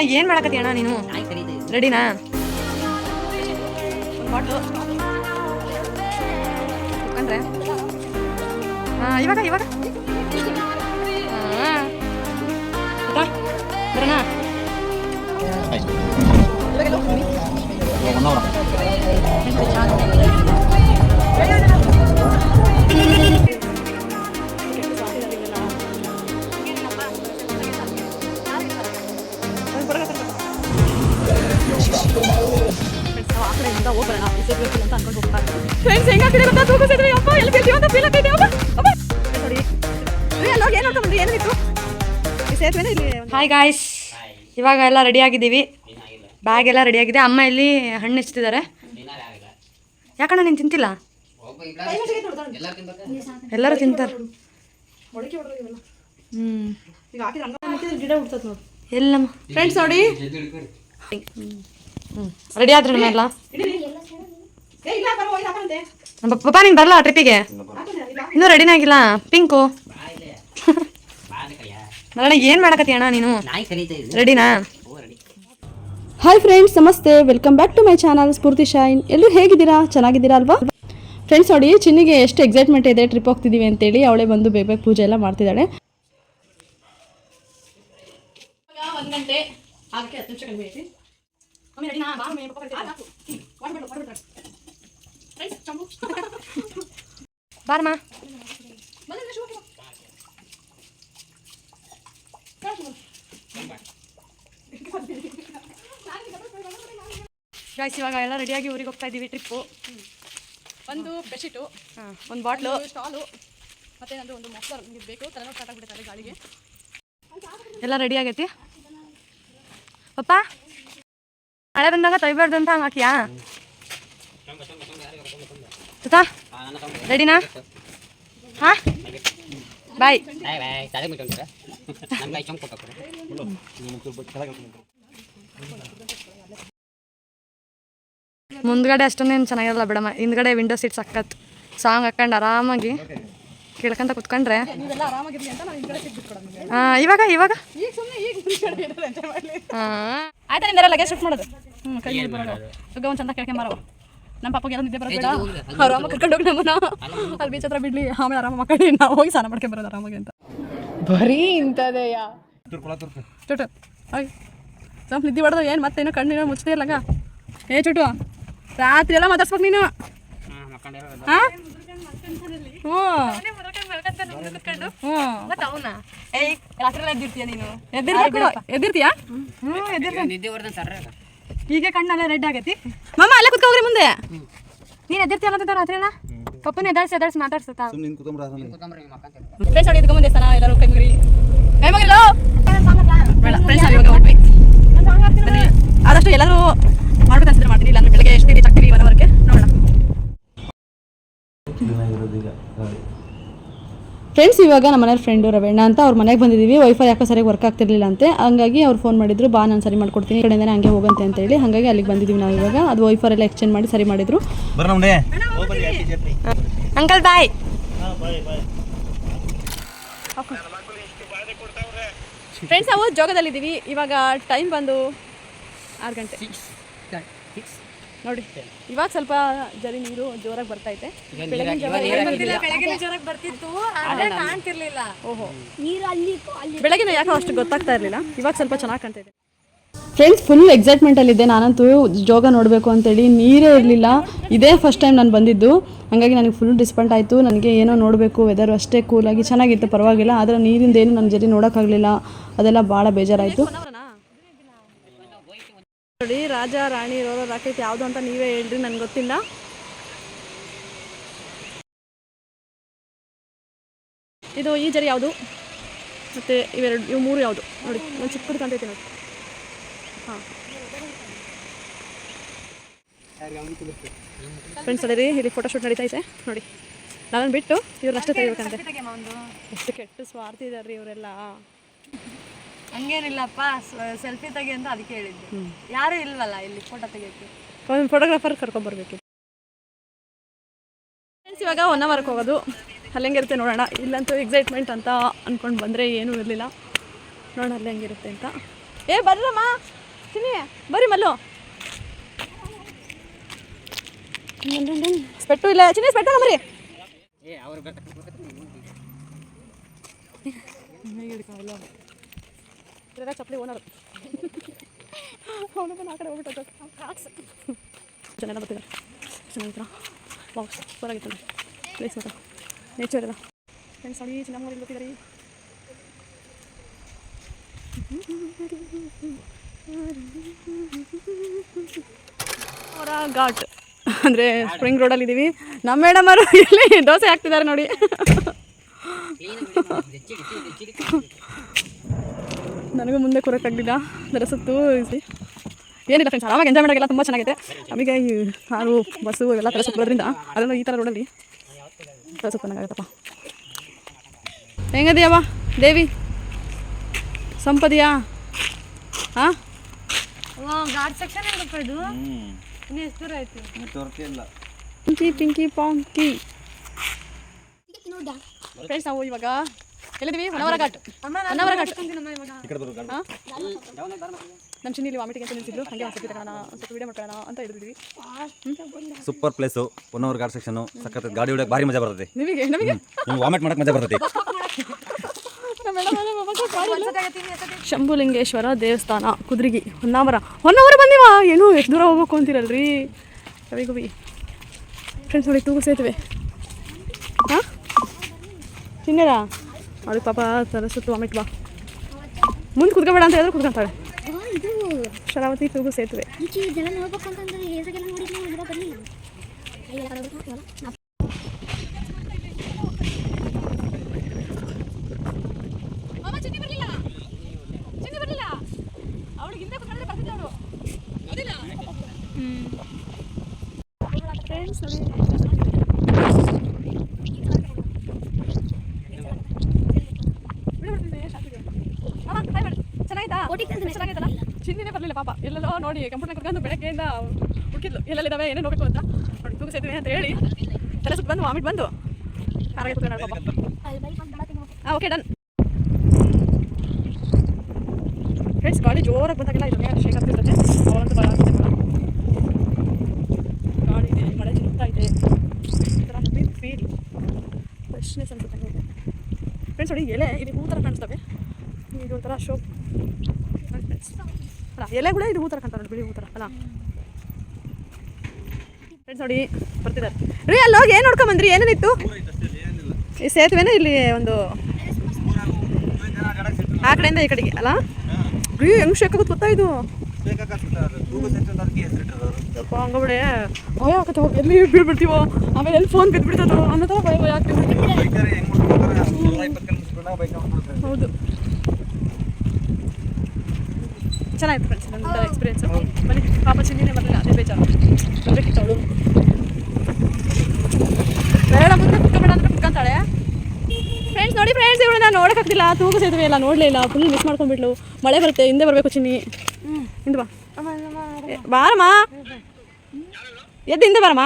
ಅಣ್ಣ ಏನು ಮಾಡಕತ್ತಿ ಅಣ್ಣ ನೀನು ನಾಯಿ ಕರೀತಾ ಇದೆ ರೆಡಿನಾ ಬಾಟ್ಲು ಕುತ್ಕೊಂಡ್ರೆ ಹಾಂ ಇವಾಗ ಇವಾಗ ಹಾಂ ಬರೋಣ ಫ್ರೆಂಡ್ಸ್ ಹೆಂಗಾಗ್ತಿದೆ ಗೊತ್ತಾ ಅಪ್ಪ ಎಲ್ಲಿ ಗೆಲ್ತೀವಿ ಅಂತ ಫೀಲ್ ಆಗ್ತಿದೆ. ಅಪ್ಪ ಅಪ್ಪ ನೋಡಿ ಅಲ್ಲಿ ಹೋಗಿ ಏನು ನೋಡ್ಕೊಂಡ್ಬಂದ್ರಿ ಏನಿತ್ತು? ಈ ಸೇತುವೆನೇ ಇಲ್ಲಿ ಹಾಯ್ ಗಾಯ್ಸ್ ಇವಾಗ ಎಲ್ಲ ರೆಡಿ ಆಗಿದ್ದೀವಿ. ಬ್ಯಾಗ್ ಎಲ್ಲ ರೆಡಿ ಆಗಿದೆ. ಅಮ್ಮ ಇಲ್ಲಿ ಹಣ್ಣು ಹೆಚ್ಚುತ್ತಿದ್ದಾರೆ ಯಾಕಣ್ಣ ನೀನು ತಿಂತಿಲ್ಲ? ಎಲ್ಲರೂ ತಿಂತಾರೆ. ಹ್ಞೂ ಎಲ್ಲಮ್ಮ ಫ್ರೆಂಡ್ಸ್ ನೋಡಿ. ಹ್ಞೂ ರೆಡಿ ಆದ್ರೆ ಎಲ್ಲ? ಪಪ್ಪ ನೀನು ಬರಲ್ಲ ಟ್ರಿಪ್ಪಿಗೆ ಇನ್ನೂ ರೆಡಿನೇ ಆಗಿಲ್ಲ ಪಿಂಕು. ಬಾ ಇಲ್ಲೇ ಬಾ ಅಂದ್ರೆ ಕೈಯ ಏನು ಮಾಡಕತ್ತಿ ಅಣ್ಣ ನೀನು? ರೆಡಿನಾ ಓ ರೆಡಿ ಹಾಯ್ ಫ್ರೆಂಡ್ಸ್ ನಮಸ್ತೆ. Welcome back to my channel Spoorthi shine ಎಲ್ಲರೂ ಹೇಗಿದ್ದೀರಾ? ಚೆನ್ನಾಗಿದ್ದೀರಾ ಅಲ್ವಾ? ಫ್ರೆಂಡ್ಸ್ ನೋಡಿ ಚಿನ್ನಿಗೆ ಎಷ್ಟು ಎಕ್ಸೈಟ್ಮೆಂಟ್ ಇದೆ ಟ್ರಿಪ್ ಹೋಗ್ತಿದ್ದೀವಿ ಅಂತೇಳಿ ಅವಳೇ ಬಂದು ಬೇಗ ಬೇಗ ಪೂಜೆ ಎಲ್ಲ ಮಾಡ್ತಿದ್ದಾಳೆ. ಒಂದು ಗಂಟೆ ಬಾರಮ್ಮ. ಗಾಯ್ಸ್ ಇವಾಗ ಎಲ್ಲ ರೆಡಿಯಾಗಿ ಊರಿಗೆ ಹೋಗ್ತಾ ಇದ್ದೀವಿ ಟ್ರಿಪ್ಪು ಒಂದು ಬೆಡ್ಶೀಟು ಹಾಂ ಒಂದು ಬಾಟ್ಲು ಸ್ಟಾಲು ಮತ್ತೆ ನಂದು ಒಂದು ಮಫ್ಲರ್ ನಿಮಗೆ ಬೇಕು ತಲೆನೋವು ಸ್ಟಾರ್ಟ್ ಆಗ್ಬಿಡುತ್ತೆ ಗಾಳಿಗೆ. ಎಲ್ಲ ರೆಡಿ ಆಗೈತಿ? ಪಪ್ಪ ಮಳೆ ಬಂದಾಗ ತೊಯ್ಬಾರ್ದು ಅಂತ ಹಂಗೆ ಹಾಕಿಯಾ? ತುತಾ? ರೆಡಿನಾ ಹಾ? ಬಾಯ್ ಮುಂದ್ಗಡೆ ಅಷ್ಟೊಂದೇನು ಚೆನ್ನಾಗಿರಲ್ಲ ಬಿಡಮ್ಮ. ಹಿಂದ್ಗಡೆ ವಿಂಡೋ ಸೀಟ್ ಸಕ್ಕತ್ ಸಾಂಗ್ ಹಾಕೊಂಡು ಆರಾಮಾಗಿ ಕೇಳ್ಕೊಂತ ಕುತ್ಕೊಂಡ್ರೆ. ಹಾಂ ಇವಾಗ ಇವಾಗ? ಆಯ್ತಾ ನಿಂದರ ಲಗೇಜ್ ಶಿಫ್ಟ್ ಮಾಡೋದು? ಹ್ಞೂ ಕೈ ಬರೋಣ ಬರೋದು. ಸುಗ್ಗ ಒಂದು ಚಂದ ಕೇಳ್ಕೊಂಡ್ ಬರವ ನಮ್ಮ ಪಾಪಗೆ ಎಲ್ಲ ನಿದ್ದೆ ಬರಬೇಡ ಬೇಡ ಆರಾಮ ಕರ್ಕೊಂಡು ಹೋಗಿ ನಮ್ಮನ್ನ. ಅಲ್ಲಿ ಬೀಚ್ ಹತ್ರ ಬಿಡ್ಲಿ ಆಮೇಲೆ ಆರಾಮ ಮಕ್ಕಳಿ ನಾವು ಹೋಗಿ ಸ್ನಾನ ಮಾಡ್ಕೊಂಡ್ ಬರೋದು ಆರಾಮಾಗಿ ಅಂತ. ಬರೀ ಇಂಥದೆಯಾ? ಚುಟು ಹೋಗಿ ಸ್ವಲ್ಪ ನಿದ್ದೆ ಬಡ್ದು ಏನು ಮತ್ತೇನು ಕಣ್ಣಿನ ಮುಚ್ಚದೇ ಇಲ್ಲಂಗ ಏ ಚುಟು ರಾತ್ರಿ ಎಲ್ಲ ಮಾತಾಡ್ಸ್ಬೇಕು ನೀನು. ಹಾಂ ಮಕ್ಕಂಡಿರೋ ಹಾಂ? ಹ್ಞೂ. ಎದ್ದಿರ್ತೀಯ ನೀನು? ಎದ್ದಿರ್ಬೇಕು ಎದ್ದಿರ್ತೀಯಾ? ಹ್ಞೂ ಎದ್ದಿರ್ತೀನಿ ನಿದ್ದೆ ಹೊಡೆದ ಸರ್ರ ಈಗ ಕಣ್ಣೆಲ್ಲ ರೆಡ್ ಆಗೈತಿ. ಮಮ್ಮ ಅಲ್ಲೇ ಕುತ್ಕೋಗ್ರಿ ಮುಂದೆ. ನೀನ್ ಎದ್ದಿರ್ತೀಯ ಅಂತ ರಾತ್ರಿ ಅಣ್ಣ ಪಪ್ಪನ ಎದಾಡ್ಸಿ ಎದಾಡ್ಸಿ ಮಾತಾಡ್ಸತ್ತ ಫ್ರೆಂಡ್ಸ್ ನೋಡಿ ಎಲ್ಲರೂ ಫ್ರೆಂಡ್ಸ್ ಇವಾಗ ಆದಷ್ಟು ಎಲ್ಲರೂ ಮಾಡ್ಬೇಕು ಅನ್ಸಿದ್ರೆ ಮಾಡ್ತೀನಿ. ಇಲ್ಲ ಬೆಳಗ್ಗೆ ಎಷ್ಟು ರೀಚ್ ಆಗ್ತೀವಿ ಬರೋವರೆಗೆ ನೋಡೋಣ. ಫ್ರೆಂಡ್ಸ್ ಇವಾಗ ನಮ್ಮ ಮನೇಲಿ ಫ್ರೆಂಡು ರವಣ್ಣ ಅಂತ ಅವ್ರ ಮನೆಗೆ ಬಂದಿದ್ದೀವಿ ವೈಫೈ ಯಾಕೋ ಸರಿಯಾಗಿ ವರ್ಕ್ ಆಗ್ತಿರ್ಲಿಲ್ಲ ಅಂತೆ. ಹಂಗಾಗಿ ಅವ್ರು ಫೋನ್ ಮಾಡಿದ್ರು ಬಾ ನಾನು ಸರಿ ಮಾಡ್ಕೊಡ್ತೀನಿ. ಈ ಕಡೆಯಿಂದನೇ ಹಂಗೆ ಹೋಗಂತೆ ಅಂತ ಹೇಳಿ. ಹಾಗಾಗಿ ಅಲ್ಲಿಗೆ ಬಂದಿದ್ದೀವಿ ನಾವು ಇವಾಗ. ಅದು ವೈಫೈ ಎಲ್ಲ ಎಕ್ಸ್ಚೇಂಜ್ ಮಾಡಿ ಸರಿ ಮಾಡಿದ್ರು. ಅಂಕಲ್ ಬಾಯ್ ಫ್ರೆಂಡ್ಸ್ ನಾವು ಜೋಗದಲ್ಲಿದ್ದೀವಿ. ಇವಾಗ ಟೈಮ್ ಬಂದು ಆರು ಗಂಟೆ. ನೋಡಿ ಇವಾಗ ಸ್ವಲ್ಪ ಜರಿ ನೀರು ಜೋರಾಗಿ ಬರ್ತಾ ಬೆಳಗಿನ ಜೋರಾಗಿ ಬರ್ತಿತ್ತು ಆದ್ರೆ ಕಾಣ್ತಿರ್ಲಿಲ್ಲ. ಓಹೋ. ಬೆಳಗಿನ ಯಾಕೋ ಅಷ್ಟು ಗೊತ್ತಾಗ್ತಾ ಇರಲಿಲ್ಲ? ಇವಾಗ ಸ್ವಲ್ಪ ಚೆನ್ನಾಗಿ ಕಾಣ್ತಾ ಇದೆ. ಫ್ರೆಂಡ್ಸ್ ಫುಲ್ ಎಕ್ಸೈಟ್ಮೆಂಟಲ್ಲಿದ್ದೆ ನಾನಂತೂ ಜೋಗ ನೋಡಬೇಕು ಅಂತೇಳಿ. ನೀರೇ ಇರಲಿಲ್ಲ. ಇದೇ ಫಸ್ಟ್ ಟೈಮ್ ನಾನು ಬಂದಿದ್ದು. ಹಾಗಾಗಿ ನನಗೆ ಫುಲ್ ಡಿಸ್ಪಾಯಿಂಟ್ ಆಯಿತು. ನನಗೆ ಏನೋ ನೋಡಬೇಕು ವೆದರ್ ಅಷ್ಟೇ ಕೂಲಾಗಿ ಚೆನ್ನಾಗಿತ್ತು ಪರವಾಗಿಲ್ಲ. ಆದರೆ ನೀರಿಂದ ಏನು ನನ್ನ ಜರಿ ನೋಡೋಕ್ಕಾಗಲಿಲ್ಲ. ಅದೆಲ್ಲ ಭಾಳ ಬೇಜಾರಾಯಿತು. ನೋಡಿ, ರಾಜ, ರಾಣಿ, ರೋರೋ ರಾಕೆಟ್ ಯಾವುದು ಅಂತ ನೀವೇ ಹೇಳ್ರಿ, ನನ್ಗೆ ಗೊತ್ತಿಲ್ಲ. ಇದು ಈ ಜರಿ ಯಾವುದು? ಮತ್ತು ಇವೆರಡು, ಇವು ಮೂರು ಯಾವುದು? ನೋಡಿ, ಒಂದು ಚಿಕ್ಕದು ಕಾಣ್ತೈತೆ ನೋಡಿ. ಹಾಂ. ಫ್ರೆಂಡ್ಸ್ ಅದೇ ರೀ ಇಲ್ಲಿ ಫೋಟೋಶೂಟ್ ನಡೀತಾ ಐತೆ ನೋಡಿ ನಾನು ಬಿಟ್ಟು ಇವ್ರು ಅಷ್ಟೇ ತೆಗಿಬೇಕಂತೆ. ಎಷ್ಟು ಕೆಟ್ಟ ಸ್ವಾರ್ಥ ಇದ್ದಾರೆ ರೀ ಇವರೆಲ್ಲ. ಹಂಗೇನಿಲ್ಲಪ್ಪ ಸೆಲ್ಫಿ ತೆಗಿ ಅಂತ ಅದಕ್ಕೆ ಹೇಳಿದ್ದೆ. ಯಾರು ಇಲ್ವಲ್ಲ ಇಲ್ಲಿ ಫೋಟೋ ತೆಗಿಯಕ್ಕೆ? ಒಂದು ಫೋಟೋಗ್ರಾಫರ್ ಕರ್ಕೊಂಬರ್ಬೇಕು ಫ್ರೆಂಡ್ಸ್ ಇವಾಗ ಒನ್ ಅವರ್ಗೆ ಹೋಗೋದು. ಅಲ್ಲಿ ಹೆಂಗಿರುತ್ತೆ ನೋಡೋಣ. ಇಲ್ಲಂತೂ ಎಕ್ಸೈಟ್ಮೆಂಟ್ ಅಂತ ಅಂದ್ಕೊಂಡು ಬಂದರೆ ಏನೂ ಇರಲಿಲ್ಲ. ನೋಡೋಣ ಅಲ್ಲಿ ಹೆಂಗಿರುತ್ತೆ ಅಂತ. ಏ ಬರ್ರಮ್ಮ. ಚಿನ್ನಿ ಬರಿ ಮಲ್ಲು. ಸ್ಪೆಟ್ಟು ಇಲ್ಲ. ಚಿನ್ನಿ ಸ್ಪೆಟ್ಟು ಮರಿ ಏ ಅವ್ರು ಬರ್ತಾರೆ ಚಪ್ಪಲಿ ಓನರ್. ಅವನು ಬಂದು ಆ ಕಡೆ ಹೋಗ್ಬಿಟ್ಟು ಜನ ಬರ್ತಿದ್ದಾರೆ ಚೆನ್ನಾಗಿತ್ತು ವಾವ್ ಸೂಪರ್ ಆಗಿತ್ತು ಪ್ಲೇಸ್ ಮಾತ್ರ ನೇಚರ್ ಎಲ್ಲ ಫ್ರೆಂಡ್ಸ್ ನೋಡಿ ಚೆನ್ನಾಗಿ ಬರ್ತಿದ್ದಾರೆ ಅವರ ಘಾಟ್ ಅಂದರೆ ಸ್ಪ್ರಿಂಗ್ ರೋಡಲ್ಲಿ ಇದ್ದೀವಿ ನಮ್ಮ ಮೇಡಮ್ ಅವರು ಇಲ್ಲಿ ದೋಸೆ ಹಾಕ್ತಿದ್ದಾರೆ ನೋಡಿ. ನನಗೂ ಮುಂದೆ ಕೂರಕ್ಕಾಗಲಿಲ್ಲ ಅದರ ಸುತ್ತು ಇಸಿ- ಏನಿಲ್ಲ ಫ್ರೆಂಡ್ಸ್ ಆರಾಮಾಗಿ ಎಂಜಾಯ್ ಮಾಡೋಕ್ಕೆಲ್ಲ ತುಂಬ ಚೆನ್ನಾಗಿದೆ ನಮಗೆ ಈ ಕಾರು ಬಸ್ಸು ಎಲ್ಲ ತಲೆ ಸುತ್ತೋದ್ರಿಂದ ಅದನ್ನು ಈ ಥರ ರೋಡಲ್ಲಿ ತಲೆ ಸುತ್ತನಾಗತ್ತಪ್ಪ ಹೆಂಗದಿಯವ್ವ ದೇವಿ? ಸಂಪದಿಯಾ? ಹಾಂ ಪಿಂಕಿ ಪಿಂಕಿ ಪಾಂಕಿ. ಫ್ರೆಂಡ್ಸ್ ನಾವು ಇವಾಗ ಎಲ್ಲಿದ್ದೀವಿ ಹೊನ್ನವರ ಘಾಟ್ ಹೊನ್ನವರ ಘಾಟ್ ನಮ್ಮ ಚಿನ್ನಿಲಿ ವಾಮಿಟಿಂಗ್ ಅಂತ ನಿಲ್ಸಿದ್ರು. ಹಾಗೆ ಒಂದು ಸತಿ ತಗೋಣ ಸ್ವಲ್ಪ ವಿಡಿಯೋ ಮಾಡ್ಕೊಳ್ಳೋಣ ಅಂತ ಹೇಳಿದ್ವಿ super place Honnavar ghat section ಸಖತ್ ಗಾಡಿ ಹೊಡೆಯಕ್ಕೆ ಭಾರಿ ಮಜಾ ಬರ್ತದೆ ನಿಮಗೆ ನಮಗೆ? ವಾಮಿಟ್ ಮಾಡಕ್ಕೆ ಮಜಾ ಬರ್ತದೆ ಶಂಭುಲಿಂಗೇಶ್ವರ ದೇವಸ್ಥಾನ ಕುದ್ರಿಗಿ ಹೊನ್ನಾವರ. ಹೊನ್ನಾವರ ಬಂದಿವ? ಏನು ಎಷ್ಟು ದೂರ ಹೋಗ್ಬೇಕು ಅಂತೀರಲ್ರಿ? ರವಿಗುಬಿ ಫ್ರೆಂಡ್ಸ್ ನೋಡಿ ತೂಗು ಸೇತುವೆ ಹಾಂ ಚಿನ್ನಡ ಅವಳಿಗೆ ಪಾಪ ಸುತ್ತು ವಾಮಿಟ್ ಬಾ. ಮುಂದೆ ಕುತ್ಕೋಬೇಡ ಅಂತ ಹೇಳಿದ್ರು ಕುತ್ಕೊಂತಾಳೆ ಇದು ಶರಾವತಿ ತೂಗು ಸೇತುವೆ. ಫ್ರೆಂಡ್ಸ್ ಇದೆಲ್ಲ ನೋಡ್ಬೇಕಂತಂದ್ರೆ ಹೇಸಾಗೆಲ್ಲ ನೋಡಿದ್ವಿ ನಾವು ಇವಾಗ ಬರಲಿಲ್ಲ ಚಿನ್ನಿ ಬರಲಿಲ್ಲ ಚಿನ್ನಿ ಬರಲಿಲ್ಲ ಅವಳಿಗೆ ಹಿಂದೆ ಕುತ್ಕೊಂಡ್ರೆ ಬರ್ತಿದ್ದೆ ಅವಳು ಫ್ರೆಂಡ್ಸ್ ನೋಡಿ ಚೆನ್ನಾಗಿತ್ತಲ್ಲ ಚಿನ್ನಿನೇ ಬರಲಿಲ್ಲ, ಪಾಪ. ಎಲ್ಲೆಲ್ಲೋ ನೋಡಿ ಕಂಪ್ಯೂಟರ್ ಕರ್ಕೊಂಡು ಬೆಳಗ್ಗೆಯಿಂದ ಹುಡುಕಿದ್ಲು. ಎಲ್ಲೆಲ್ಲಿದ್ದಾವೆ ಏನೇ ನೋಡಬೇಕು ಅಂತ. ನೋಡಿ, ತೂಗು ಸೇತುವೆ ಅಂತ ಹೇಳಿ ತಲೆ ಸುತ್ತ ಬಂದು, ವಾಮಿಟ್ ಬಂದು. ಕಾರಾಗೆ ಕುತ್ಕೊಂಡ ಪಾಪ. ಹಾಂ ಓಕೆ ಡನ್ ಫ್ರೆಂಡ್ಸ್ ಗಾಡಿ ಜೋರಾಗಿ ಬಂದಾಗೆಲ್ಲ ಇದು ಶೇಕ್ ಆಗ್ತಿರ್ತದೆ? ಅವಾಗಂತೂ ಭಾಳ ಇದೆ, ಮಳೆ ಚಿಂತಾ ಇದೆ. ಒಂಥರ ಫೀಲ್ ಫ್ರೆಶ್ನೆಸ್ ಅನ್ಸುತ್ತೆ ಫ್ರೆಂಡ್ಸ್ ನೋಡಿ, ಎಲೆ, ಇಲ್ಲಿ ಹೂ ಥರ ಕಾಣಿಸ್ತವೆ. ಇದು ಒಂಥರ ಶೋ ಫ್ರೆಂಡ್ಸ್ ಎಲೆ ಕೂಡ ಇದು ಹೂ ಥರ ಕಾಣ್ತಾರೆ ನೋಡಿ ಬಿಳಿ ಹೂ ಥರ ಅಲ್ಲ ನೋಡಿ ಬರ್ತಿದ್ದಾರೆ ರೀ, ಅಲ್ಲಿ ಹೋಗಿ ಏನು ನೋಡ್ಕೊಂಬಂದ್ರಿ ಏನೇನಿತ್ತು? ಈ ಸೇತುವೆನೇ ಇಲ್ಲಿ ಒಂದು ಆ ಕಡೆಯಿಂದ ಈ ಕಡೆಗೆ, ಅಲ್ಲ? ರೀ, ಹೆಂಗ್ ಶೇಕ್ ಗೊತ್ತಾ ಇದು? ಎಲ್ಲಿ ಬೀಳ್ಬಿಡ್ತೀವೋ ಆಮೇಲೆ ಎಲ್ಲಿ ಫೋನ್ ಹೌದು. ಚೆನ್ನಾಗಿತ್ತು ಫ್ರೆಂಡ್ಸ್ ನನ್ನ ಎಕ್ಸ್ಪೀರಿಯನ್ಸು ಬನ್ನಿ ಪಾಪ ಚಿನ್ನಿನೇ ಬರಲಿಲ್ಲ ಅದೇ ಬೇಜಾರು. ಬರ್ಬೇಕಿತ್ತು ಅವಳು. ಬೇಡ ಮುಂದೆ ಕುತ್ಕೊಬೇಡ ಅಂದ್ರೆ ಕುತ್ಕೊಂತಾಳೆ. ಫ್ರೆಂಡ್ಸ್ ನೋಡಿ ಫ್ರೆಂಡ್ಸ್ ಇವಳನ್ನ ನೋಡೋಕ್ಕಾಗ್ತಿಲ್ಲ. ಸೇತುವೆ ಎಲ್ಲ ನೋಡಲಿಲ್ಲ ಫುಲ್ ಮಿಸ್ ಮಾಡ್ಕೊಂಡ್ಬಿಟ್ಲು. ಮಳೆ ಬರುತ್ತೆ ಹಿಂದೆ ಬರಬೇಕು ಚಿನ್ನಿ. ಹಿಂದೆ ಬಾ. ಬಾರಮ್ಮ. ಎದ್ದು ಹಿಂದೆ ಬಾರಮ್ಮ.